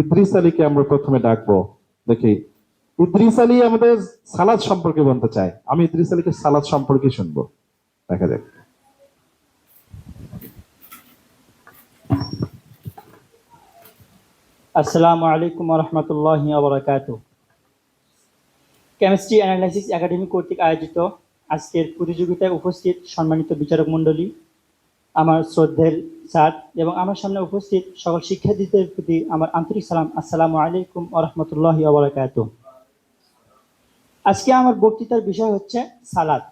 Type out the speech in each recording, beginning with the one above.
ইদ্রিস আলীকে আমরা প্রথমে ডাকবো। দেখি, ইদ্রিস আলী আমাদের সালাদ সম্পর্কে বলতে চায়। আমি ইদ্রিস আলীকে সালাদ সম্পর্কে শুনব। দেখা যাক। আসসালামু আলাইকুম রহমতুল্লাহ আবরাকাত কেমিস্ট্রি অ্যানালাইসিস একাডেমি কর্তৃক আয়োজিত আজকের প্রতিযোগিতায় উপস্থিত সম্মানিত বিচারক মণ্ডলী আমার শ্রদ্ধের স্যার এবং আমার সামনে উপস্থিত সকল শিক্ষার্থীদের প্রতি আমার আন্তরিক সালাম, আসসালামু আলাইকুম রহমতুল্লাহ আবরাকাত আজকে আমার বক্তৃতার বিষয় হচ্ছে সালাদ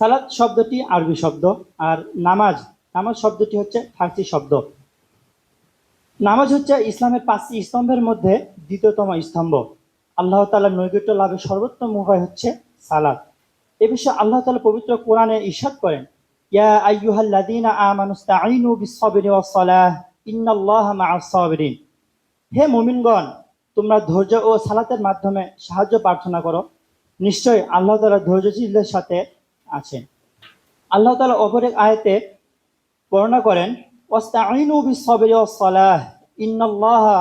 সালাদ শব্দটি আরবি শব্দ আর নামাজ নামাজ শব্দটি হচ্ছে ফার্সি শব্দ। নামাজ হচ্ছে ইসলামের পাঁচটি স্তম্ভের মধ্যে দ্বিতীয়তম স্তম্ভ। আল্লাহ তাআলার নৈকট্য লাভের সর্বোত্তম উপায় হচ্ছে সালাদ এ বিষয়ে আল্লাহ তালা পবিত্র কোরআনে ইরশাদ করেন ইয়া আইয়ুহাল্লাযীনা আমানুস্তাঈনু বিস-সাবরি ওয়াস-সালাহ ইন্নাল্লাহা মা'আস সাবিরিন হে মুমিনগণ, তোমরা ধৈর্য ও সালাতের মাধ্যমে সাহায্য প্রার্থনা করো। নিশ্চয় আল্লাহ তালা ধৈর্যশীলদের সাথে আছেন। আল্লাহ তালা অপর আয়াতে বর্ণনা করেন, ওয়াস্তাঈনু বিস-সাবরি ওয়াস-সালাহ, ইন্নাল্লাহা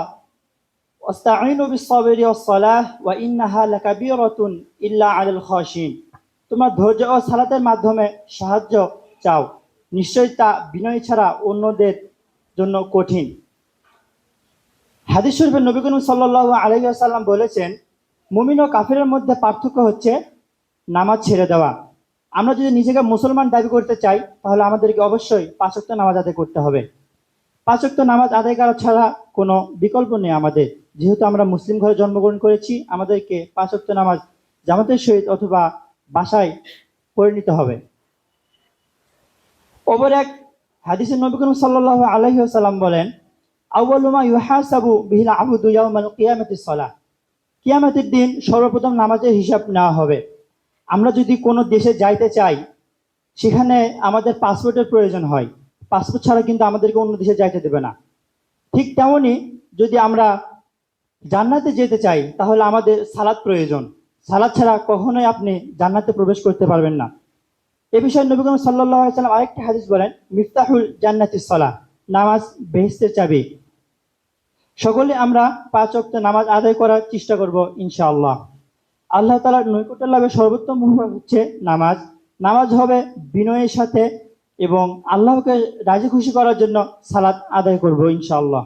ওয়াস্তাঈনু বিস-সাবরি ওয়াস-সালাহ ওয়া ইন্নাহা লাকাবীরাতুন ইল্লা আলাল খাশিন তোমরা ধৈর্য ও সালাতের মাধ্যমে সাহায্য চাও নিশ্চয়ই তা বিনয় ছাড়া অন্যদের জন্য কঠিন। হাদিস শরীফে নবী করিম সাল্লাল্লাহু আলাইহি ওয়াসাল্লাম বলেছেন, মুমিন ও কাফিরের মধ্যে পার্থক্য হচ্ছে নামাজ ছেড়ে দেওয়া। আমরা যদি নিজেকে মুসলমান দাবি করতে চাই, তাহলে আমাদেরকে অবশ্যই পাঁচক্ত নামাজ আদায় করতে হবে। পাঁচক্ত নামাজ আদায় করা ছাড়া কোনো বিকল্প নেই আমাদের। যেহেতু আমরা মুসলিম ঘরে জন্মগ্রহণ করেছি, আমাদেরকে পাঁচক্ত নামাজ জামাতের সহিত অথবা বাসায় পড়ে নিতে হবে। অপর এক হাদিসে নবী করিম সাল্লাল্লাহু আলাইহি ওয়াসাল্লাম বলেন আউয়ালুমা ইউহাসাবু বিহিল আবদু ইয়াউমাল কিয়ামাতিস সালাহ। কিয়ামতের দিন সর্বপ্রথম নামাজের হিসাব নেওয়া হবে। আমরা যদি কোনো দেশে যাইতে চাই, সেখানে আমাদের পাসপোর্টের প্রয়োজন হয়। পাসপোর্ট ছাড়া কিন্তু আমাদেরকে অন্য দেশে যাইতে দেবে না। ঠিক তেমনই যদি আমরা জান্নাতে যেতে চাই, তাহলে আমাদের সালাদ প্রয়োজন। সালাদ ছাড়া কখনোই আপনি জান্নাতে প্রবেশ করতে পারবেন না। এ বিষয়ে নবী সাল্লাম আরেকটি হাদিস বলেন, মিফতাহুল জান্নাতিস সালাহ নামাজ বেহেশতের চাবি। সকলে আমরা পাঁচ ওয়াক্ত নামাজ আদায় করার চেষ্টা করব ইনশাআল্লাহ। আল্লাহ তাআলার নৈকট্য লাভের সর্বোত্তম হচ্ছে নামাজ। নামাজ হবে বিনয়ের সাথে এবং আল্লাহকে রাজি খুশি করার জন্য সালাত আদায় করব ইনশাআল্লাহ।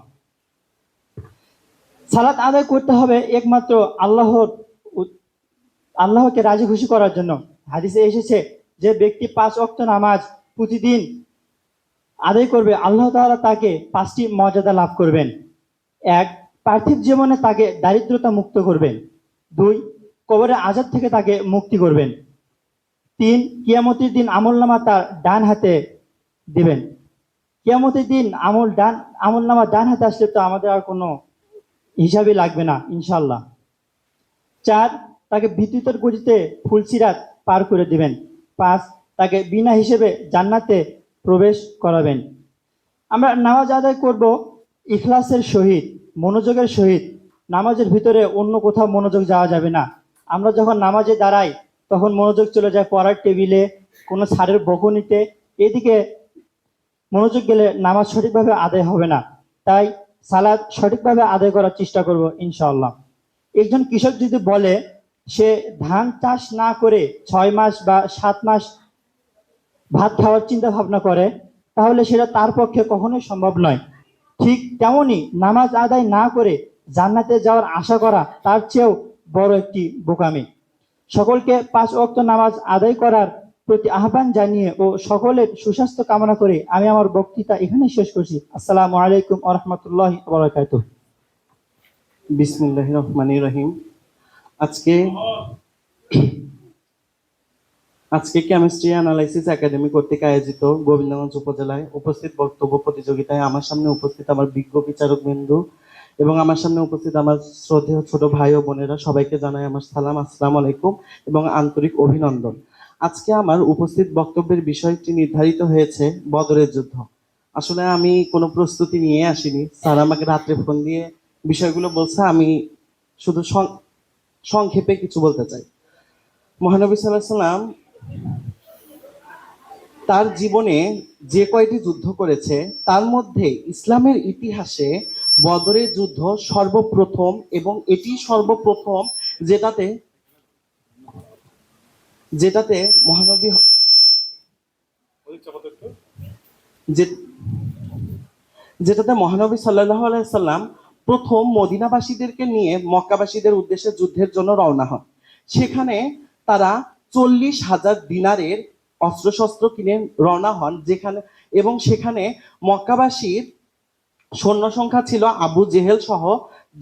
সালাত আদায় করতে হবে একমাত্র আল্লাহর আল্লাহকে রাজি খুশি করার জন্য। হাদিসে এসেছে যে ব্যক্তি পাঁচ অক্ত নামাজ প্রতিদিন আদায় করবে, আল্লাহ তাআলা তাকে পাঁচটি মর্যাদা লাভ করবেন। এক, পার্থিব জীবনে তাকে দারিদ্রতা মুক্ত করবেন। দুই কবরের আজাদ থেকে তাকে মুক্তি করবেন। তিন, কিয়ামতের দিন আমল নামা তার ডান হাতে দিবেন। কিয়ামতের দিন আমল ডান আমল নামা ডান হাতে আসলে তো আমাদের আর কোনো হিসাবে লাগবে না ইনশাল্লাহ চার, তাকে বিদ্যুতের গতিতে ফুলসিরাত পার করে দিবেন। পাঁচ তাকে বিনা হিসেবে জান্নাতে প্রবেশ করাবেন। আমরা নামাজ আদায় করব ইখলাসের সহিত, মনোযোগের সহিত। নামাজের ভিতরে অন্য কোথাও মনোযোগ যাওয়া যাবে না। আমরা যখন নামাজে দাঁড়াই, তখন মনোযোগ চলে যায় পড়ার টেবিলে, কোনো সারের বকুনিতে। এদিকে মনোযোগ গেলে নামাজ সঠিকভাবে আদায় হবে না। তাই সালাদ সঠিকভাবে আদায় করার চেষ্টা করব ইনশাআল্লাহ। একজন কৃষক যদি বলে সে ধান চাষ না করে ছয় মাস বা সাত মাস ভাত খাওয়ার চিন্তা ভাবনা করে, তাহলে সেটা তার পক্ষে কখনোই সম্ভব নয়। ঠিক তেমনি নামাজ আদায় না করে জান্নাতে যাওয়ার আশা করা তার চেয়েও বড় একটি বোকামি। সকলকে পাঁচ ওয়াক্ত নামাজ আদায় করার প্রতি আহ্বান জানিয়ে ও সকলের সুস্বাস্থ্য কামনা করে আমি আমার বক্তৃতা এখানে শেষ করছি। আসসালামু আলাইকুম আ রহমতুল্লাহ বারাকাতুহ। বিসমিল্লাহ রহমানি রহিম। আজকে আজকে কেমিস্ট্রি অ্যানালাইসিস একাডেমি কর্তৃক আয়োজিত গোবিন্দগঞ্জ উপজেলায় উপস্থিত বক্তব্য প্রতিযোগিতায় আমার সামনে উপস্থিত আমার বিজ্ঞ বিচারক বিন্দু এবং আমার সামনে উপস্থিত আমার শ্রদ্ধেয় ছোট ভাই ও বোনেরা, সবাইকে জানাই আমার সালাম, আসসালাম আলাইকুম এবং আন্তরিক অভিনন্দন। আজকে আমার উপস্থিত বক্তব্যের বিষয়টি নির্ধারিত হয়েছে বদরের যুদ্ধ। আসলে আমি কোনো প্রস্তুতি নিয়ে আসিনি। স্যার আমাকে রাত্রে ফোন দিয়ে বিষয়গুলো বলছে, আমি শুধু সংক্ষেপে কিছু বলতে চাই। মহানবী সাল্লাম তার জীবনে যে কয়টি যুদ্ধ করেছে, তার মধ্যে ইসলামের ইতিহাসে বদরের যুদ্ধ সর্বপ্রথম এবং এটি সর্বপ্রথম যেটাতে যেটাতে মহানবী যেটাতে মহানবী সাল্লাহ আলাইসাল্লাম প্রথম মদিনাবাসীদেরকে নিয়ে মক্কাবাসীদের উদ্দেশ্যে যুদ্ধের জন্য রওনা হন। সেখানে তারা চল্লিশ হাজার দিনারের অস্ত্রশস্ত্র কিনে রওনা হন, যেখানে এবং সেখানে মক্কাবাসীর সৈন্য সংখ্যা ছিল আবু জেহেল সহ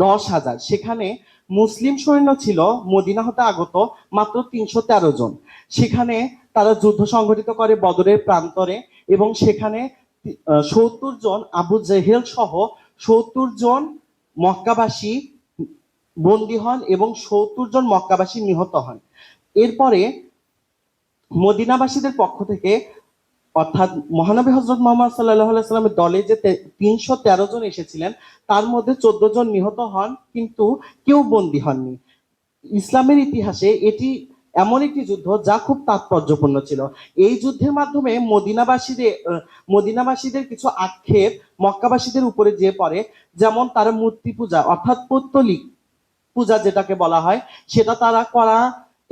দশ হাজার। সেখানে মুসলিম সৈন্য ছিল মদিনা হতে আগত মাত্র তিনশো তেরো জন। সেখানে তারা যুদ্ধ সংগঠিত করে বদরের প্রান্তরে এবং সেখানে সত্তর জন আবু জেহেল সহ সত্তর জন মক্কাবাসী বন্দী হন এবং সত্তর জন মক্কাবাসী নিহত হন। এরপরে মদিনাবাসীদের পক্ষ থেকে অর্থাৎ মহানবী হজরত মোহাম্মদ সাল্লাহ সাল্লামের দলে যে তিনশো তেরো জন এসেছিলেন, তার মধ্যে চোদ্দ জন নিহত হন, কিন্তু কেউ বন্দী হননি। ইসলামের ইতিহাসে এটি এমন একটি যুদ্ধ যা খুব তাৎপর্যপূর্ণ ছিল। এই যুদ্ধের মাধ্যমে মদিনাবাসীদের মদিনাবাসীদের কিছু আক্ষেপ মক্কাবাসীদের উপরে যে পড়ে। যেমন তারা মূর্তি পূজা, অর্থাৎ পৌত্তলিক পূজা যেটাকে বলা হয়, সেটা তারা করা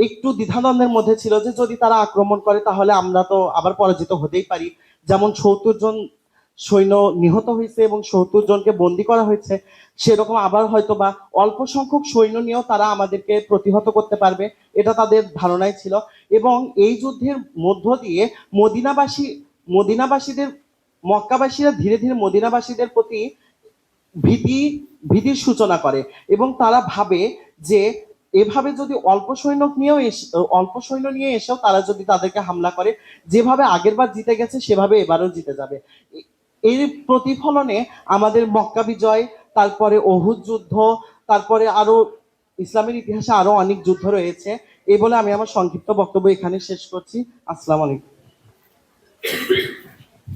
একটু দ্বিধাদ্বন্দ্বের মধ্যে ছিল যে যদি তারা আক্রমণ করে তাহলে আমরা তো আবার পরাজিত হতেই পারি। যেমন সত্তর জন সৈন্য নিহত হয়েছে এবং সত্তর জনকে বন্দি করা হয়েছে, সেরকম আবার হয়তো বা অল্প সংখ্যক সৈন্য নিয়েও তারা আমাদেরকে প্রতিহত করতে পারবে, এটা তাদের ধারণাই ছিল। এবং এই যুদ্ধের মধ্য দিয়ে মদিনাবাসী, মদিনাবাসীদের, মক্কাবাসীরা ধীরে ধীরে মদিনাবাসীদের প্রতি ভীতি, ভীতির সূচনা করে এবং তারা ভাবে যে এভাবে যদি অল্প সৈন্য নিয়েও অল্প সৈন্য নিয়ে এসেও তারা যদি তাদেরকে হামলা করে, যেভাবে আগেরবার জিতে গেছে সেভাবে এবারও জিতে যাবে। এ- এর প্রতিফলনে আমাদের মক্কা বিজয়, তারপরে অহুদ যুদ্ধ, তারপরে আরও ইসলামের ইতিহাসে আরও অনেক যুদ্ধ রয়েছে। এই বলে আমি আমার সংক্ষিপ্ত বক্তব্য এখানে শেষ করছি। আসসালামু আলাইকুম।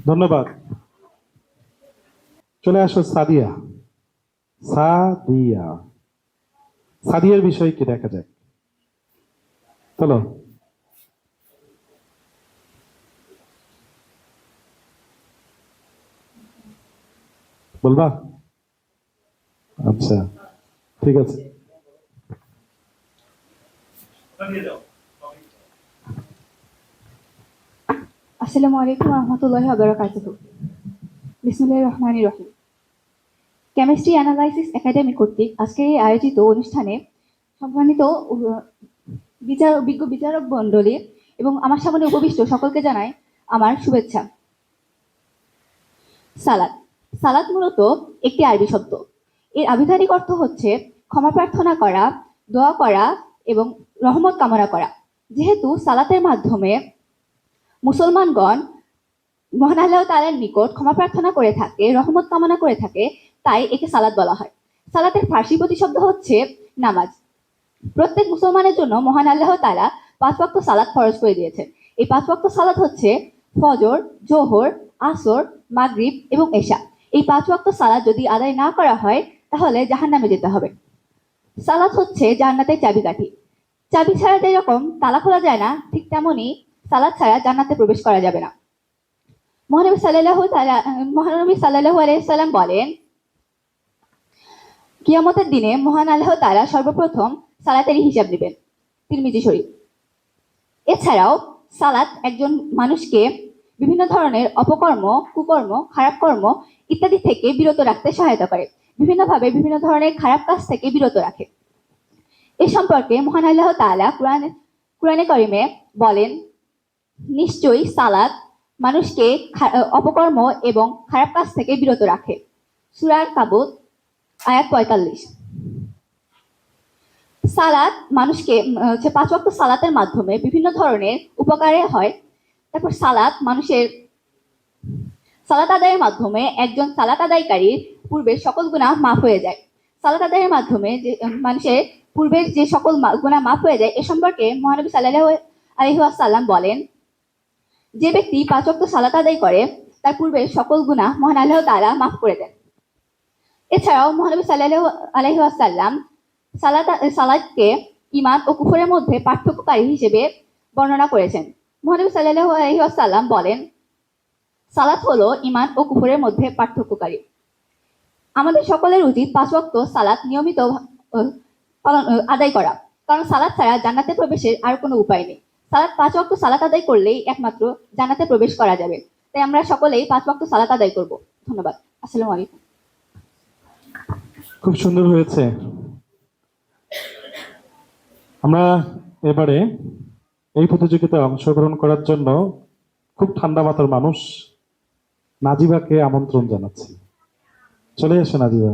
ধন্যবাদ। চলে আসো সাদিয়া। সাদিয়া। সাদিয়ার বিষয় কি দেখা যায় চলো। বলবা? আচ্ছা ঠিক আছে। আসসালামু আলাইকুম রহমতুল্লাহ রহিম। কেমিস্ট্রি অ্যানালাইসিস একাডেমি কর্তৃক আজকের এই আয়োজিত অনুষ্ঠানে সম্মানিত বিচার, বিজ্ঞ বিচারক মণ্ডলী এবং আমার সামনে উপবিষ্ট সকলকে জানাই আমার শুভেচ্ছা। সালাদ। সালাদ মূলত একটি আরবি শব্দ। এর আবিধানিক অর্থ হচ্ছে ক্ষমা প্রার্থনা করা, দোয়া করা এবং রহমত কামনা করা। যেহেতু সালাতের মাধ্যমে মুসলমানগণ মহান আল্লাহ তাআলার নিকট ক্ষমা প্রার্থনা করে থাকে, রহমত কামনা করে থাকে, তাই একে সালাত বলা হয়। সালাতের ফার্সি প্রতিশব্দ হচ্ছে নামাজ। প্রত্যেক মুসলমানের জন্য মহান আল্লাহ তালা পাঁচ ওয়াক্ত সালাত ফরজ করে দিয়েছেন। এই পাঁচ ওয়াক্ত সালাদ হচ্ছে ফজর, জোহর, আসর, মাগরিব এবং এশা। এই পাঁচ ওয়াক্ত সালাত যদি আদায় না করা হয়, তাহলে জাহান্নামে যেতে হবে। সালাত হচ্ছে জান্নাতের চাবিকাঠি। চাবি ছাড়া যেরকম তালা খোলা যায় না, ঠিক তেমনই সালাদ ছাড়া জান্নাতে প্রবেশ করা যাবে না। মহানবী তাআলা মহানবী সাল্লাল্লাহু আলাইহি সাল্লাম বলেন, কিয়ামতের দিনে মহান আল্লাহ তারা সর্বপ্রথম সালাতের হিসাব নেবেন। তিরমিজি শরীফ। এছাড়াও সালাত একজন মানুষকে বিভিন্ন ধরনের অপকর্ম, কুকর্ম, খারাপ কর্ম ইত্যাদি থেকে বিরত রাখতে সহায়তা করে। বিভিন্নভাবে বিভিন্ন ধরনের খারাপ কাজ থেকে বিরত রাখে। এ সম্পর্কে মহান আল্লাহ তাআলা কোরআন, কোরআনে করিমে বলেন, নিশ্চয়ই সালাদ মানুষকে অপকর্ম এবং খারাপ কাজ থেকে বিরত রাখে। সুরার কাবুত, আয়াত পঁয়তাল্লিশ। সালাদ মানুষকে হচ্ছে পাঁচ ওয়াক্ত সালাতের মাধ্যমে বিভিন্ন ধরনের উপকারে হয়। তারপর সালাদ মানুষের সালাত আদায়ের মাধ্যমে একজন সালাত আদায়কারীর পূর্বের সকল গুণা মাফ হয়ে যায়। সালাত আদায়ের মাধ্যমে যে মানুষের পূর্বের যে সকল গুনাহ মাফ হয়ে যায়, এ সম্পর্কে মহানবী সাল্লাল্লাহু আলাইহি ওয়াসাল্লাম বলেন, যে ব্যক্তি পাঁচ ওয়াক্ত সালাত আদায় করে, তার পূর্বের সকল গুনাহ মহান আল্লাহ তাআলা মাফ করে দেন। এছাড়াও মহানবী সাল্লাল্লাহু আলাইহি ওয়াসাল্লাম সালাত, সালাদকে ঈমান ও কুফরের মধ্যে পার্থক্যকারী হিসেবে বর্ণনা করেছেন। মহানবী ওয়াসাল্লাম বলেন, সালাত হলো ইমান ও কুফরের মধ্যে পার্থক্যকারী। আমাদের সকলের উচিত পাঁচ ওয়াক্ত সালাত নিয়মিত আদায় করা। কারণ সালাদ ছাড়া জান্নাতে প্রবেশের আর কোনো উপায় নেই। সালাদ পাঁচ ওয়াক্ত সালাত আদায় করলেই একমাত্র জান্নাতে প্রবেশ করা যাবে। তাই আমরা সকলেই পাঁচ ওয়াক্ত সালাত আদায় করব। ধন্যবাদ। আসসালামু আলাইকুম। খুব সুন্দর হয়েছে। আমরা এবারে এই প্রতিযোগিতায় অংশগ্রহণ করার জন্য খুব ঠান্ডা মাথার মানুষ নাজিবাকে আমন্ত্রণ জানাচ্ছি। চলে এসো নাজিবা।